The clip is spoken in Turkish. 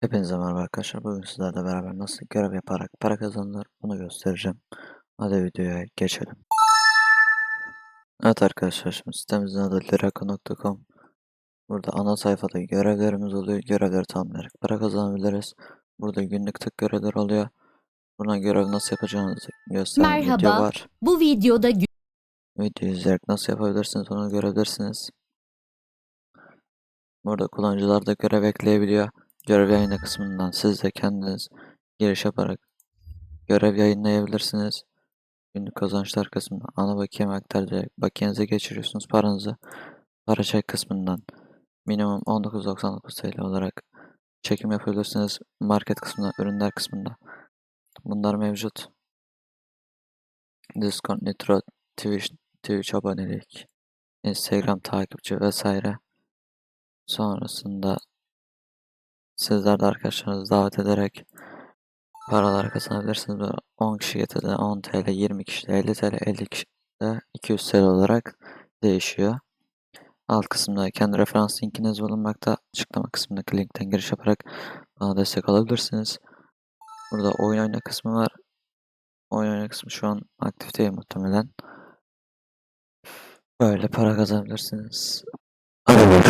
Hepinize merhaba arkadaşlar. Bugün sizlerle beraber nasıl görev yaparak para kazanılır bunu göstereceğim. Hadi videoya geçelim. Evet arkadaşlar şimdi sitemizin adı lirako.com Burada ana sayfada görevlerimiz oluyor. Görevleri tamamlayarak para kazanabiliriz. Burada günlük tık görevler oluyor. Buna görev nasıl yapacağınızı gösteren video Merhaba. var. Bu videoda Videoyu izleyerek nasıl yapabilirsiniz onu görebilirsiniz. Burada kullanıcılar da görev ekleyebiliyor. Görev yayını kısmından siz de kendiniz giriş yaparak görev yayınlayabilirsiniz. Günlük kazançlar kısmında ana bakiye aktaracak bakiyenize geçiriyorsunuz paranızı. Para çek kısmından minimum 19.99 TL olarak çekim yapabilirsiniz. Market kısmında, ürünler kısmında bunlar mevcut. Discord, Nitro, Twitch, Twitch abonelik, Instagram takipçi vesaire. Sonrasında sizler de arkadaşlarınızı davet ederek paralar kazanabilirsiniz. Böyle 10 kişi getirdi 10 TL, 20 kişi de 50 TL, 50 kişi de 200 TL olarak değişiyor. Alt kısımda kendi referans linkiniz bulunmakta. Açıklama kısmındaki linkten giriş yaparak bana destek alabilirsiniz. Burada oyun oyna kısmı var. Oyun oyna kısmı şu an aktif değil muhtemelen. Böyle para kazanabilirsiniz. Görüşürüz.